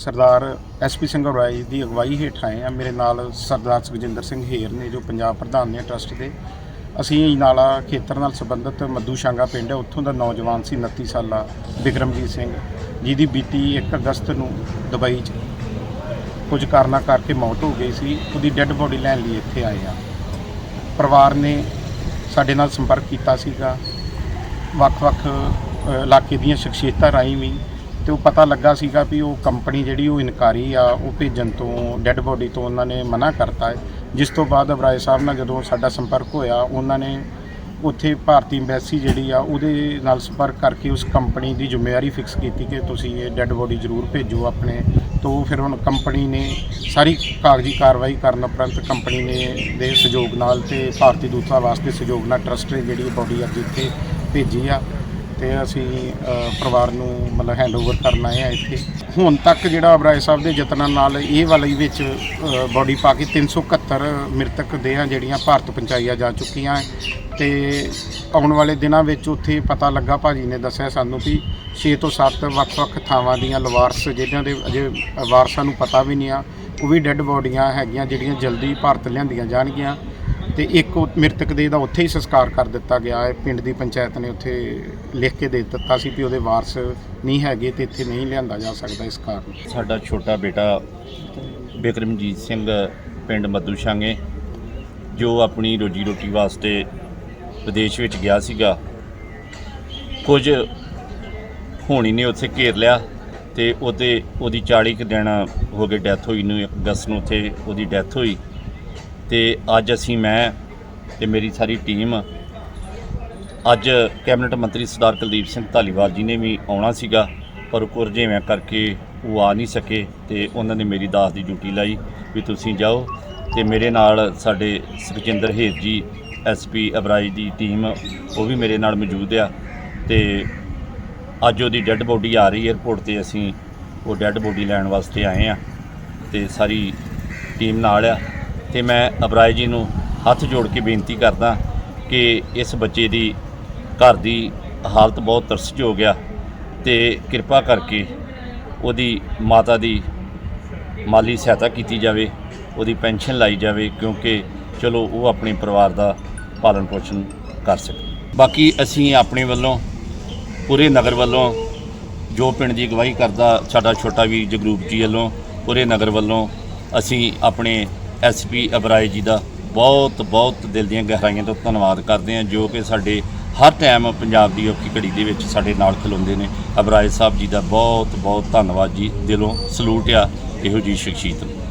ਸਰਦਾਰ SP Singh Rai ਦੀ ਅਗਵਾਈ ਹੇਠ ਆਏ ਆ ਮੇਰੇ ਨਾਲ ਸਰਦਾਰ ਸੁਖਜਿੰਦਰ ਸਿੰਘ ਹੇਰ ਨੇ, ਜੋ ਪੰਜਾਬ ਪ੍ਰਧਾਨ ਨੇ ਟਰਸਟ ਦੇ। ਅਸੀਂ ਨਾਲਾ ਖੇਤਰ ਨਾਲ ਸੰਬੰਧਿਤ ਮੱਦੂ ਸ਼ਾਂਗਾ ਪਿੰਡ ਹੈ, ਉੱਥੋਂ ਦਾ ਨੌਜਵਾਨ ਸੀ 29 ਸਾਲਾ ਬਿਕਰਮਜੀਤ ਸਿੰਘ। ਜਿਹਦੀ ਬੀਤੀ 1 ਅਗਸਤ ਨੂੰ ਦੁਬਈ 'ਚ ਕੁਝ ਕਾਰਨਾਂ ਕਰਕੇ ਮੌਤ ਹੋ ਗਈ ਸੀ। ਉਹਦੀ ਡੈੱਡ ਬੋਡੀ ਲੈਣ ਲਈ ਇੱਥੇ ਆਏ ਆ ਪਰਿਵਾਰ ਨੇ ਸਾਡੇ ਨਾਲ ਸੰਪਰਕ ਕੀਤਾ ਸੀਗਾ। ਵੱਖ-ਵੱਖ ਇਲਾਕੇ ਦੀਆਂ ਸ਼ਖਸੀਅਤਾਂ ਰਾਹੀਂ ਵੀ ਤੇ ਉਹ ਪਤਾ ਲੱਗਾ ਸੀਗਾ ਵੀ ਉਹ ਕੰਪਨੀ ਜਿਹੜੀ ਉਹ ਇਨਕਾਰੀ ਆ, ਉਹ ਭੇਜਣ ਤੋਂ, ਡੈੱਡ ਬੋਡੀ ਤੋਂ ਉਹਨਾਂ ਨੇ ਮਨਾ ਕਰਤਾ ਹੈ। ਜਿਸ ਤੋਂ ਬਾਅਦ ਅਬਰਾਏ ਸਾਹਿਬ ਨਾਲ ਜਦੋਂ ਸਾਡਾ ਸੰਪਰਕ ਹੋਇਆ, ਉਹਨਾਂ ਨੇ ਉੱਥੇ ਭਾਰਤੀ ਐਮਬੈਸੀ ਜਿਹੜੀ ਆ, ਉਹਦੇ ਨਾਲ ਸੰਪਰਕ ਕਰਕੇ ਉਸ ਕੰਪਨੀ ਦੀ ਜ਼ਿੰਮੇਵਾਰੀ ਫਿਕਸ ਕੀਤੀ ਕਿ ਤੁਸੀਂ ਇਹ ਡੈੱਡ ਬੋਡੀ ਜ਼ਰੂਰ ਭੇਜੋ ਆਪਣੇ। ਤੋਂ ਫਿਰ ਹੁਣ ਕੰਪਨੀ ਨੇ ਸਾਰੀ ਕਾਗਜ਼ੀ ਕਾਰਵਾਈ ਕਰਨ ਉਪਰੰਤ ਕੰਪਨੀ ਨੇ ਦੇ ਸਹਿਯੋਗ ਨਾਲ ਤੇ ਭਾਰਤੀ ਦੂਤਾਵਾਸ ਦੇ ਸਹਿਯੋਗ ਨਾਲ ਟਰਸਟ ਨੇ ਜਿਹੜੀ ਬੋਡੀ ਅੱਜ ਇੱਥੇ ਭੇਜੀ ਆ। ਤੇ ਅਸੀਂ ਅ, ਪਰਿਵਾਰ ਨੂੰ ਮਤਲਬ ਹੈਂਡਓਵਰ ਕਰਨ ਆਏ ਆ ਇੱਥੇ। ਹੁਣ ਤੱਕ ਜਿਹੜਾ ਅਬਰਾਏ ਸਾਹਿਬ ਦੇ ਯਤਨਾਂ ਨਾਲ ਇਹ ਵਾਲੀ ਵਿੱਚ ਬੋਡੀ ਪਾ ਕੇ 371 ਮ੍ਰਿਤਕ ਦੇਹਾਂ ਜਿਹੜੀਆਂ ਭਾਰਤ ਪਹੁੰਚਾਈਆਂ ਜਾ ਚੁੱਕੀਆਂ ਹੈ। ਤੇ ਆਉਣ ਵਾਲੇ ਦਿਨਾਂ ਵਿੱਚ ਉੱਥੇ ਪਤਾ ਲੱਗਾ ਭਾਜੀ ਨੇ ਦੱਸਿਆ ਸਾਨੂੰ ਵੀ 6 ਤੋਂ 7 ਵੱਖ-ਵੱਖ ਥਾਵਾਂ ਦੀਆਂ ਲਵਾਰਸ ਜਿਹਨਾਂ ਦੇ ਅਜੇ ਵਾਰਸਾਂ ਨੂੰ ਪਤਾ ਵੀ ਨਹੀਂ ਆ ਉਹ ਵੀ ਡੈੱਡ ਬੋਡੀਆਂ ਹੈਗੀਆਂ ਜਿਹੜੀਆਂ ਜਲਦੀ ਭਾਰਤ ਲਿਆਂਦੀਆਂ ਜਾਣਗੀਆਂ। ਤੇ ਇੱਕ ਉਹ ਮ੍ਰਿਤਕ ਦੇ ਦਾ ਉੱਥੇ ਹੀ ਸੰਸਕਾਰ ਕਰ ਦਿੱਤਾ ਗਿਆ ਹੈ। ਪਿੰਡ ਦੀ ਪੰਚਾਇਤ ਨੇ ਉੱਥੇ ਲਿਖ ਕੇ ਦੇ ਦਿੱਤਾ ਸੀ ਵੀ ਉਹਦੇ ਵਾਰਸ ਨਹੀਂ ਹੈਗੇ ਤੇ ਇੱਥੇ ਨਹੀਂ ਲਿਆਂਦਾ ਜਾ ਸਕਦਾ ਇਸ ਕਾਰਨ। ਸਾਡਾ ਛੋਟਾ ਬੇਟਾ ਬਿਕਰਮਜੀਤ ਸਿੰਘ, ਪਿੰਡ ਮੱਦੂ ਸ਼ਾਂਗੇ ਜੋ ਆਪਣੀ ਰੋਜੀ ਰੋਟੀ ਵਾਸਤੇ ਵਿਦੇਸ਼ ਵਿੱਚ ਗਿਆ ਸੀਗਾ। ਕੁਝ ਹੋਣੀ ਨੇ ਉੱਥੇ ਘੇਰ ਲਿਆ ਤੇ ਉਹਦੇ ਉਹਦੀ 40 ਕੁ ਦਿਨ ਹੋ ਗਏ ਡੈਥ ਹੋਈ ਨੂੰ 1 ਅਗਸਤ ਨੂੰ ਉੱਥੇ ਉਹਦੀ ਡੈਥ ਹੋਈ। ਤੇ ਅੱਜ ਅਸੀਂ ਮੈਂ ਤੇ ਮੇਰੀ ਸਾਰੀ ਟੀਮ ਅੱਜ ਕੈਬਨਿਟ ਮੰਤਰੀ ਸਰਦਾਰ ਕੁਲਦੀਪ ਸਿੰਘ ਧਾਲੀਵਾਲ ਜੀ ਨੇ ਵੀ ਆਉਣਾ ਸੀਗਾ, ਪਰ ਕੁਰਜੇਵੇਂ ਕਰਕੇ ਉਹ ਆ ਨਹੀਂ ਸਕੇ ਤੇ ਉਹਨਾਂ ਨੇ ਮੇਰੀ ਦਾਸ ਦੀ ਡਿਊਟੀ ਲਾਈ ਵੀ ਤੁਸੀਂ ਜਾਓ ਤੇ ਮੇਰੇ ਨਾਲ ਸਾਡੇ ਸੁਖਜਿੰਦਰ ਹੇਰ ਜੀ ਐਸਪੀ ਅਬਰਾਈ ਦੀ ਟੀਮ, ਉਹ ਵੀ ਮੇਰੇ ਨਾਲ ਮੌਜੂਦ ਆ ਤੇ ਅੱਜ ਉਹਦੀ ਡੈੱਡ ਬੋਡੀ ਆ ਰਹੀ 에ਅਰਪੋਰਟ ਤੇ ਅਸੀਂ ਉਹ ਡੈੱਡ ਬੋਡੀ ਲੈਣ ਵਾਸਤੇ ਆਏ ਆ ਤੇ ਸਾਰੀ ਟੀਮ ਨਾਲ ਆ। ਤੇ ਮੈਂ ਅਬਰਾਏ ਜੀ ਨੂੰ ਹੱਥ ਜੋੜ ਕੇ ਬੇਨਤੀ ਕਰਦਾ ਕਿ ਇਸ ਬੱਚੇ ਦੀ ਘਰ ਦੀ ਹਾਲਤ ਬਹੁਤ ਤਰਸਯੋਗ ਆ ਤੇ ਕਿਰਪਾ ਕਰਕੇ ਉਹਦੀ ਮਾਤਾ ਦੀ ਮਾਲੀ ਸਹਾਇਤਾ ਕੀਤੀ ਜਾਵੇ, ਉਹਦੀ ਪੈਨਸ਼ਨ ਲਾਈ ਜਾਵੇ, ਕਿਉਂਕਿ ਚਲੋ ਉਹ ਆਪਣੇ ਪਰਿਵਾਰ ਦਾ ਪਾਲਣ ਪੋਸ਼ਣ ਕਰ ਸਕੇ। ਬਾਕੀ ਅਸੀਂ ਆਪਣੇ ਵੱਲੋਂ, ਪੂਰੇ ਨਗਰ ਵੱਲੋਂ ਜੋ ਪਿੰਡ ਦੀ ਅਗਵਾਈ ਕਰਦਾ ਸਾਡਾ ਛੋਟਾ ਵੀਰ ਜਗਰੂਪ ਜੀ ਵੱਲੋਂ, ਪੂਰੇ ਨਗਰ ਵੱਲੋਂ ਅਸੀਂ ਆਪਣੇ ਐਸਪੀ ਅਬਰਾਏ ਜੀ ਦਾ ਬਹੁਤ ਬਹੁਤ ਦਿਲ ਦੀਆਂ ਗਹਿਰਾਈਆਂ ਤੋਂ ਧੰਨਵਾਦ ਕਰਦੇ ਹਾਂ, ਜੋ ਕਿ ਸਾਡੇ ਹਰ ਟਾਈਮ ਪੰਜਾਬ ਦੀ ਔਖੀ ਘੜੀ ਦੇ ਵਿੱਚ ਸਾਡੇ ਨਾਲ ਖਲੋਂਦੇ ਨੇ। ਅਬਰਾਏ ਸਾਹਿਬ ਜੀ ਦਾ ਬਹੁਤ ਬਹੁਤ ਧੰਨਵਾਦ ਜੀ। ਦਿਲੋਂ ਸਲੂਟ ਆ, ਇਹੋ ਜੀ ਸ਼ਖਸੀਅਤ ਨੂੰ।